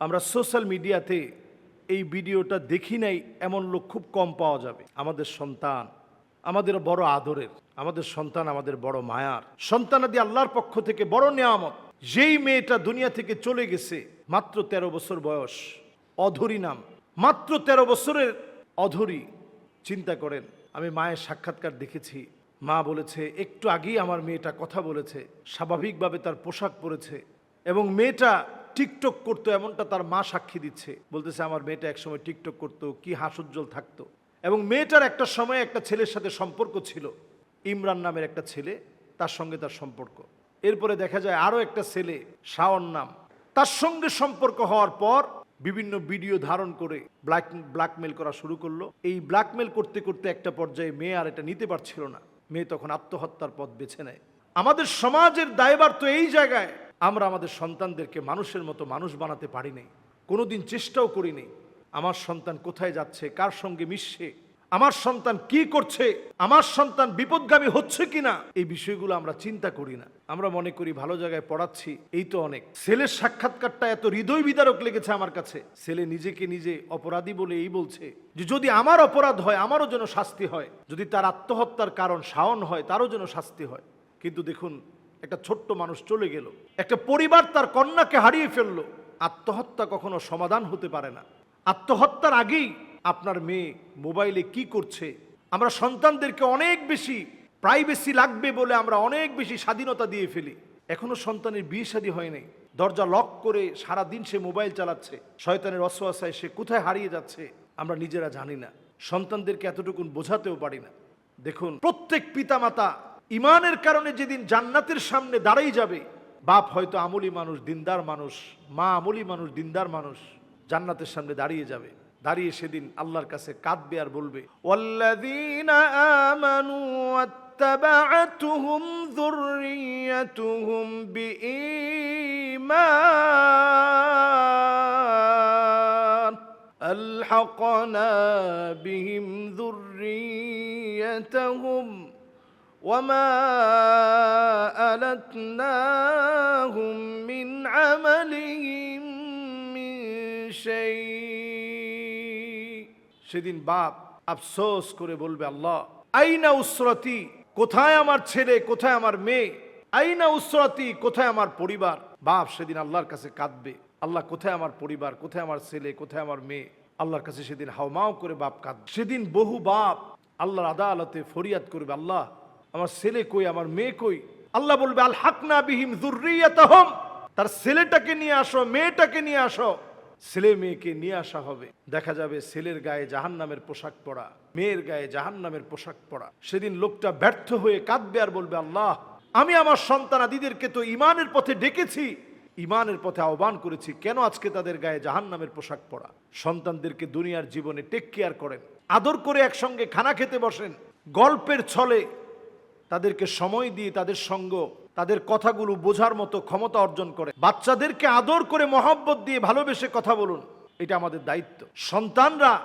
আমরা সোশ্যাল মিডিয়াতে এই ভিডিওটা দেখি নাই, এমন লোক খুব কম পাওয়া যাবে। আমাদের সন্তান আমাদের বড় আদরের, আমাদের সন্তান আমাদের বড় মায়ার। সন্তানাদি আল্লাহর পক্ষ থেকে বড় নেয়ামত। যেই মেয়েটা দুনিয়া থেকে চলে গেছে, মাত্র ১৩ বছর বয়স, অধরি নাম। মাত্র ১৩ বছরের অধরি, চিন্তা করেন, আমি মায়ের সাক্ষাৎকার দেখেছি। মা বলেছে, একটু আগেই আমার মেয়েটা কথা বলেছে। স্বাভাবিকভাবে তার পোশাক পরেছে এবং মেয়েটা টিকটক করতো, এমনটা তার মা সাক্ষী দিচ্ছে। বলতেছে, আমার মেয়েটা একসময় টিকটক করতো, কি হাসুজ্জ্বল থাকতো। এবং মেয়েটার একটা সময় একটা ছেলের সাথে সম্পর্ক ছিল। ইমরান নামের একটা ছেলে, তার সঙ্গে তার সম্পর্ক। এরপরে দেখা যায় আরও একটা ছেলে, শাওন নাম। তার সঙ্গে সম্পর্ক হওয়ার পর বিভিন্ন ভিডিও ধারণ করে ব্ল্যাক ব্ল্যাকমেল করা শুরু করল। এই ব্ল্যাকমেল করতে করতে একটা পর্যায়ে মেয়ে আর এটা নিতে পারছিল না। মেয়ে তখন আত্মহত্যার পথ বেছে নেয়। আমাদের সমাজের দায়বার তো এই জায়গায়। আমরা আমাদের সন্তানদেরকে মানুষের মতো মানুষ বানাতে পারি নাই। কোনোদিন চেষ্টাও করিনি আমার সন্তান কোথায় যাচ্ছে? কার সঙ্গে মিশছে? আমার সন্তান কি করছে? আমার সন্তান বিপদগামী হচ্ছে কিনা? এই বিষয়গুলো আমরা চিন্তা করি না। আমরা মনে করি ভালো জায়গায় পড়াচ্ছি, এই তো অনেক। ছেলের সাক্ষাৎকারটা এত হৃদয় বিদারক লেগেছে আমার কাছে। ছেলে নিজেকে নিজে অপরাধী বলে এই বলছে যে, যদি আমার অপরাধ হয়, আমারও যেন শাস্তি হয়। যদি তার আত্মহত্যার কারণ শাওন হয়, তারও যেন শাস্তি হয়। কিন্তু দেখুন একটা ছোট্ট মানুষ চলে গেল। একটা পরিবার তার কন্যাকে হারিয়ে ফেলল। আত্মহত্যা কখনো সমাধান হতে পারে না। আত্মহত্যার আগেই আপনার মেয়ে মোবাইলে কি করছে? আমরা সন্তানদেরকে অনেক বেশি প্রাইভেসি লাগবে বলে আমরা অনেক বেশি স্বাধীনতা দিয়ে ফেলি। এখনও সন্তানের বিয়ে শাদী হয়নি দরজা লক করে সারা দিন সে মোবাইল চালাচ্ছে। শয়তানের অসহায় সে কোথায় হারিয়ে যাচ্ছে আমরা নিজেরা জানি না। সন্তানদেরকে এতটুকুন বোঝাতেও পারি না। দেখুন, প্রত্যেক পিতামাতা ইমানের কারণে যেদিন জান্নাতের সামনে দাঁড়াই যাবে বাপ হয়তো আমলি মানুষ দিনদার মানুষ মা আমলি মানুষ দিনদার মানুষ জান্নাতের সামনে দাঁড়িয়ে যাবে দাঁড়িয়ে সেদিন আল্লাহর কাছে কাঁদবে আর বলবে والذين آمنوا واتبعتهم ذريتهم بإيمان ألحقنا بهم ذريتهم وما ألتناهم من عملهم من شيء সেদিন বাপ আফসোস করে বলবে আল্লাহ আইনা উসরতি কোথায় আমার ছেলে কোথায় আমার মেয়ে আইনা উসরতি কোথায় আমার পরিবার বাপ সেদিন আল্লাহর কাছে কাঁদবে আল্লাহ কোথায় আমার পরিবার কোথায় আমার ছেলে কোথায় আমার মেয়ে আল্লাহর কাছে সেদিন হাওমাও করে বাপ কাঁদবে সেদিন বহু বাপ আল্লাহর আদালতে ফরিয়াদ করবে আল্লাহ আমার ছেলে কই, আমার মেয়ে কই? আল্লাহ বলবে আল হাকনা বিহিম জুররিয়াতাহুম তার ছেলেটাকে নিয়ে আসো, মেয়েটাকে নিয়ে আসো। ছেলে মেয়েকে নিয়ে আসা হবে। দেখা যাবে ছেলের গায়ে জাহান নামের পোশাক পরা, মেয়ের গায়ে জাহান নামের পোশাক পরা। সেদিন লোকটা ব্যর্থ হয়ে কাঁদবে আর বলবে, আল্লাহ, আমি আমার সন্তানাদিদেরকে তো ইমানের পথে ডেকেছি। ইমানের পথে আহ্বান করেছি, কেন আজকে তাদের গায়ে জাহান নামের পোশাক পরা? সন্তানদেরকে দুনিয়ার জীবনে টেক কেয়ার করেন। আদর করে একসঙ্গে খানা খেতে বসেন। গল্পের ছলে তাদেরকে সময় দিয়ে তাদের সঙ্গ, তাদের কথাগুলো বোঝার মতো ক্ষমতা অর্জন করে। বাচ্চাদেরকে আদর করে মহাব্বত দিয়ে ভালোবেসে কথা বলুন। এটা আমাদের দায়িত্ব। সন্তানরা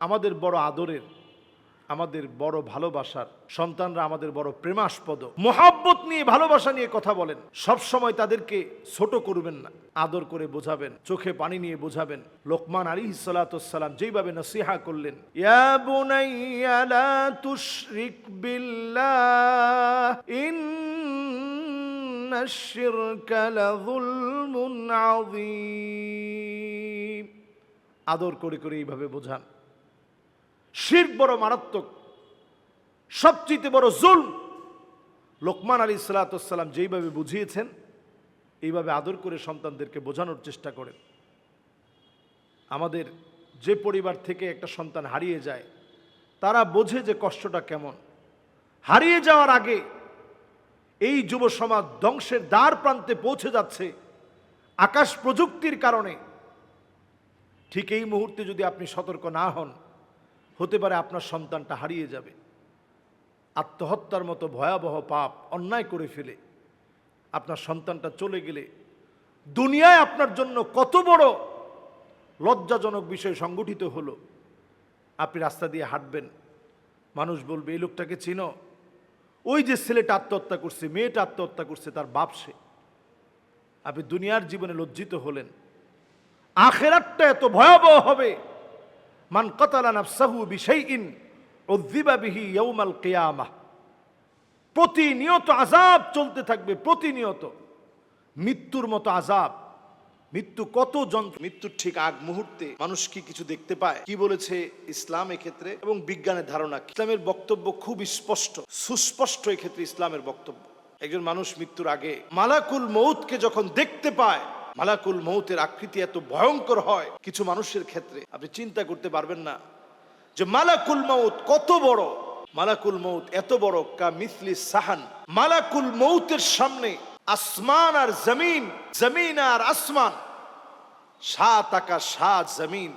আমাদের বড় আদরের। আমাদের বড় ভালোবাসার সন্তানরা আমাদের বড় প্রেমাস্পদ। মোহাব্বত নিয়ে ভালোবাসা নিয়ে কথা বলেন। সব সময় তাদেরকে ছোট করবেন না। আদর করে বোঝাবেন, চোখে পানি নিয়ে বোঝাবেন। লোকমান আলী সালাতাম যেইভাবে নসিহা করলেন ইন আদর করে করে এইভাবে বোঝান। শির বড় মারাত্মক, সবচেয়ে বড় জুল লোকমান আলী সালাতাম যেইভাবে বুঝিয়েছেন, এইভাবে আদর করে সন্তানদেরকে বোঝানোর চেষ্টা করেন। আমাদের যে পরিবার থেকে একটা সন্তান হারিয়ে যায়, তারা বোঝে যে কষ্টটা কেমন। হারিয়ে যাওয়ার আগে এই যুব সমাজ ধ্বংসের দ্বার প্রান্তে পৌঁছে যাচ্ছে আকাশ প্রযুক্তির কারণে। ঠিক এই মুহূর্তে যদি আপনি সতর্ক না হন হতে পারে আপনার সন্তানটা হারিয়ে যাবে। আত্মহত্যার মতো ভয়াবহ পাপ অন্যায় করে ফেলে। আপনার সন্তানটা চলে গেলে দুনিয়ায় আপনার জন্য কত বড় লজ্জাজনক বিষয় সংগঠিত হলো। আপনি রাস্তা দিয়ে হাঁটবেন, মানুষ বলবে, এই লোকটাকে চিনো। ওই যে ছেলেটা আত্মহত্যা করছে, মেয়েটা আত্মহত্যা করছে, তার বাপ সে। আপনি দুনিয়ার জীবনে লজ্জিত হলেন। আখেরাতটা এত ভয়াবহ হবে। মান কতালা নাফসাহু বিশাইইন উযযিবা বিহি ইয়াউমাল কিয়ামাহ। প্রতিনিয়ত আজাব চলতে থাকবে, প্রতিনিয়ত। মৃত্যুর মতো আজাব মৃত্যু কত যন্ত্র মৃত্যুর ঠিক আগ মুহূর্তে মানুষ কি কিছু দেখতে পায়? কি বলেছে ইসলাম ক্ষেত্রে এবং বিজ্ঞানের ধারণা? ইসলামের বক্তব্য খুব স্পষ্ট, সুস্পষ্ট ক্ষেত্রে ইসলামের বক্তব্য। একজন মানুষ মৃত্যুর আগে মালাকুল মৌতকে যখন দেখতে পায় মালাকুল মৌতের আকৃতি এত ভয়ঙ্কর হয় কিছু মানুষের ক্ষেত্রে। আপনি চিন্তা করতে পারবেন না যে মালাকুল মৌত কত বড়। মালাকুল মৌত এত বড় কা মিসলি সাহান। মালাকুল মৌতের সামনে আসমান আর জমিন জমিন আর আসমান। সাত আকাশ, সাত জমিন।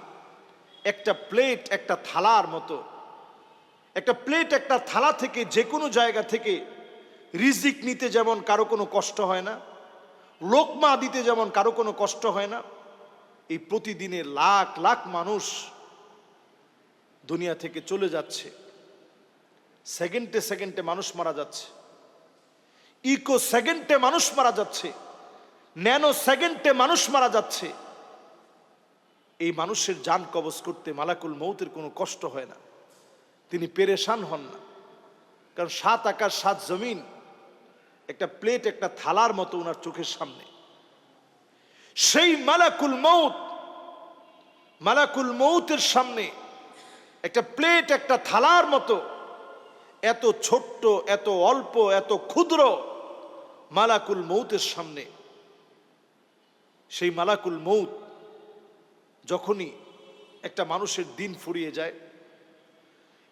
একটা প্লেট, একটা থালার মতো। একটা প্লেট, একটা থালা থেকে যে কোনো জায়গা থেকে রিজিক নিতে যেমন কারও কোনো কষ্ট হয় না লোকমা দিতে যেমন কারও কোনো কষ্ট হয় না, এই প্রতিদিনে লাখ লাখ মানুষ দুনিয়া থেকে চলে যাচ্ছে। সেকেন্ডে সেকেন্ডে মানুষ মারা যাচ্ছে। ইকো সেকেন্ডে মানুষ মারা যাচ্ছে। ন্যানো সেকেন্ডে মানুষ মারা যাচ্ছে। এই মানুষের যান কবজ করতে মালাকুল মৌতের কোনো কষ্ট হয় না। তিনি পেরেশান হন না। কারণ সাত আকাশ সাত জমিন একটা প্লেট একটা থালার মতো ওনার চোখের সামনে। সেই মালাকুল মৌত মালাকুল মৌতের সামনে একটা প্লেট একটা থালার মতো এত ছোট্ট, এত অল্প, এত ক্ষুদ্র মালাকুল মৌতের সামনে। সেই মালাকুল মৌত যখনই একটা মানুষের দিন ফুরিয়ে যায়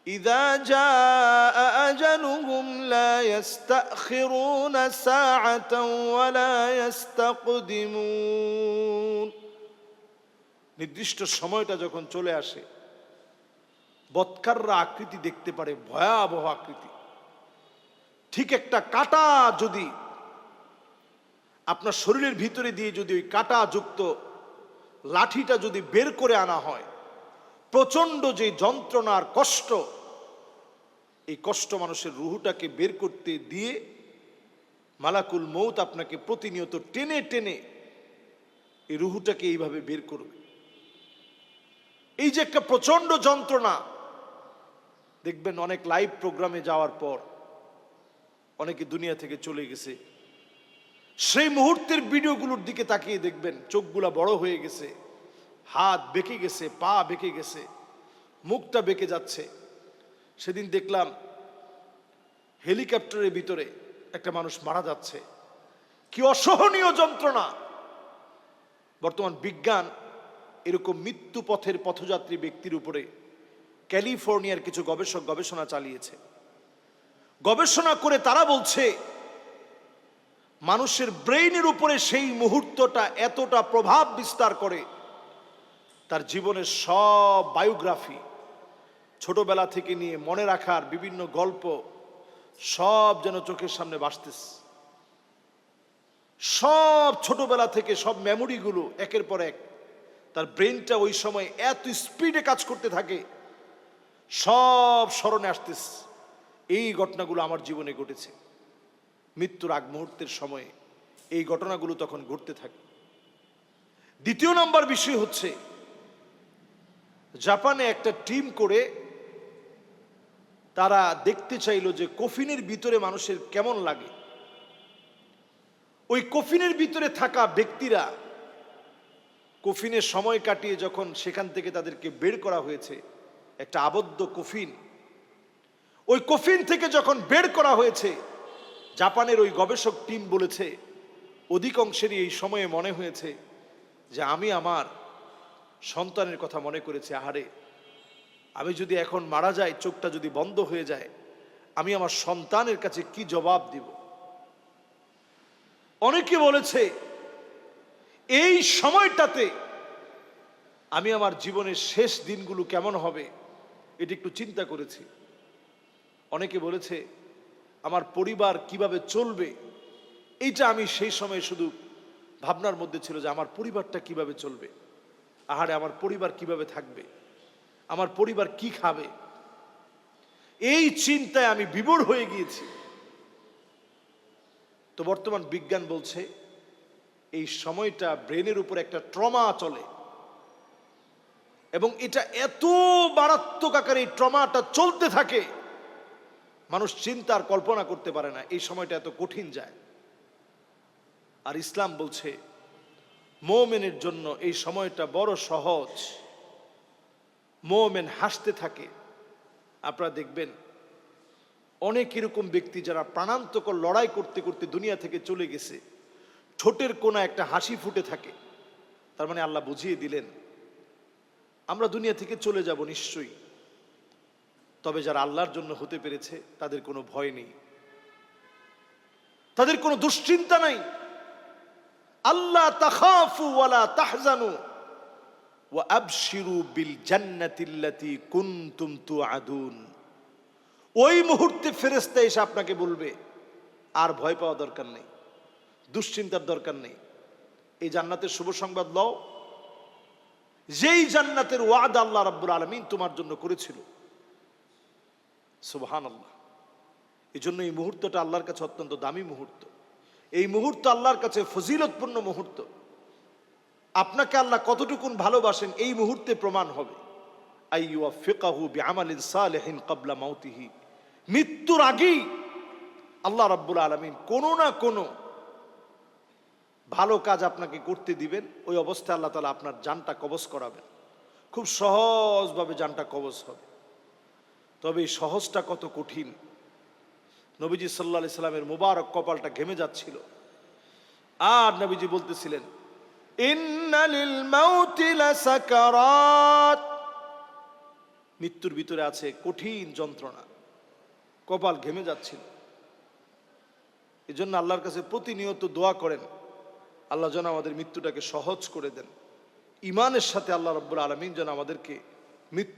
إذا جاء أجلهم لا يستأخرون ساعة ولا يستقدمون নির্দিষ্ট সময়টা যখন চলে আসে বৎকাররা আকৃতি দেখতে পারে ভয়াবহ আকৃতি ঠিক একটা কাটা যদি আপনার শরীরের ভিতরে দিয়ে যদি ওই কাটা যুক্ত লাঠিটা যদি বের করে আনা হয় প্রচন্ড যে যন্ত্রণার কষ্ট এই কষ্ট মানুষের রুহুটাকে বের করতে দিয়ে মালাকুল মৌত আপনাকে প্রতিনিয়ত টেনে টেনে এই রুহুটাকে এইভাবে বের করবে। এই যে একটা প্রচণ্ড যন্ত্রণা, দেখবেন অনেক লাইভ প্রোগ্রামে যাওয়ার পর অনেকে দুনিয়া থেকে চলে গেছে। সেই মুহূর্তের ভিডিওগুলোর দিকে তাকিয়ে দেখবেন চোখগুলা বড় হয়ে গেছে, হাত বেঁকে গেছে, পা বেঁকে গেছে, মুখটা বেঁকে যাচ্ছে। সেদিন দেখলাম হেলিকপ্টারের ভিতরে একটা মানুষ মারা যাচ্ছে। কি অসহনীয় যন্ত্রণা! বর্তমান বিজ্ঞান এরকম মৃত্যু পথের পথযাত্রী ব্যক্তির উপরে ক্যালিফোর্নিয়ার কিছু গবেষক গবেষণা চালিয়েছে। গবেষণা করে তারা বলছে, মানুষের ব্রেইনের উপরে সেই মুহূর্তটা এতটা প্রভাব বিস্তার করে, তার জীবনের সব বায়োগ্রাফি ছোটবেলা থেকে নিয়ে মনে রাখার বিভিন্ন গল্প সব যেন চোখের সামনে বাসতেছে। সব ছোটবেলা থেকে সব মেমোরিগুলো একের পর এক, তার ব্রেনটা ওই সময় এত স্পিডে কাজ করতে থাকে, সব স্মরণে আসতেছে। এই ঘটনাগুলো আমার জীবনে ঘটেছে। মৃত্যুর আগ মুহূর্তের সময়ে এই ঘটনাগুলো তখন ঘটতে থাকে। দ্বিতীয় নম্বর বিষয় হচ্ছে, জাপানে একটা টিম করে তারা দেখতে চাইলো যে কফিনের ভিতরে মানুষের কেমন লাগে। ওই কফিনের ভিতরে থাকা ব্যক্তিরা কফিনের সময় কাটিয়ে যখন সেখান থেকে তাদেরকে বের করা হয়েছে, একটা আবদ্ধ কফিন, ওই কফিন থেকে যখন বের করা হয়েছে, জাপানের ওই গবেষক টিম বলেছে, অধিকাংশেরই এই সময়ে মনে হয়েছে যে আমি আমার সন্তানের কথা মনে করেছি, আহারে আমি যদি এখন মারা যাই, চোখটা যদি বন্ধ হয়ে যায়, আমি আমার সন্তানের কাছে কি জবাব দিব? অনেকে বলেছে, এই সময়টাতে আমি আমার জীবনের শেষ দিনগুলো কেমন হবে? এটি একটু চিন্তা করেছি। অনেকে বলেছে, আমার পরিবার কীভাবে চলবে? এইটা আমি সেই সময় শুধু ভাবনার মধ্যে ছিল যে আমার পরিবারটা কীভাবে চলবে? আহারে, আমার পরিবার কীভাবে থাকবে? আমার পরিবার কি খাবে? এই চিন্তায় আমি বিবর হয়ে গিয়েছি। তো বর্তমান বিজ্ঞান বলছে, এই সময়টা ব্রেনের উপর একটা ট্রমা চলে। এবং এটা এত মারাত্মক আকারে এই ট্রমাটা চলতে থাকে, মানুষ চিন্তার কল্পনা করতে পারে না, এই সময়টা এত কঠিন যায়। আর ইসলাম বলছে, মোমেনের জন্য এই সময়টা বড় সহজ। মোমেন হাসতে থাকে। আপনারা দেখবেন অনেক এরকম ব্যক্তি যারা প্রাণান্তকর লড়াই করতে করতে দুনিয়া থেকে চলে গেছে, ঠোঁটের কোনা একটা হাসি ফুটে থাকে। তার মানে আল্লাহ বুঝিয়ে দিলেন, আমরা দুনিয়া থেকে চলে যাব নিশ্চয়ই। তবে যারা আল্লাহর জন্য হতে পেরেছে, তাদের কোনো ভয় নেই। তাদের কোনো দুশ্চিন্তা নাই। আল্লাহ তাখাফু ওয়ালা তাহজানু। ওই মুহূর্তে ফেরেশতা এসে আপনাকে বলবে, আর ভয় পাওয়া দরকার নেই, দুশ্চিন্তার দরকার নেই, এই জান্নাতের শুভ সংবাদ লও। যেই জান্নাতের ওয়াদ আল্লাহ রাব্বুল আলামিন তোমার জন্য করেছিল। সুবহানাল্লাহ। এই জন্য এই মুহূর্তটা আল্লাহর কাছে অত্যন্ত দামি মুহূর্ত। এই মুহূর্ত আল্লাহর কাছে ফজিলতপূর্ণ মুহূর্ত। আপনাকে আল্লাহ কতটুকুন ভালোবাসেন, এই মুহূর্তে প্রমাণ হবে। ফিকাহু ক্বাবলা মাউতিহি। মৃত্যুর আগেই আল্লাহ রাব্বুল আলামিন কোনো না কোনো ভালো কাজ আপনাকে করতে দিবেন, ওই অবস্থায় আল্লাহ তালা আপনার জানটা কবজ করাবেন। খুব সহজভাবে জানটা কবজ হবে। তবে এই সহজটা কত কঠিন। নবীজি সাল্লা সাল্লামের মুবারক কপালটা ঘেমে যাচ্ছিল। আর নবীজি বলতেছিলেন মৃত্যুর ভিতরে আছে কঠিন যন্ত্রণা। কপাল ঘেমে যাচ্ছিল। এই জন্য আল্লাহর কাছে প্রতিনিয়ত দোয়া করেন। আল্লাহ যেন আমাদের মৃত্যুটাকে সহজ করে দেন। ইমানের সাথে আল্লাহ রব্বুল আলমিন যেন আমাদেরকে মৃত্যু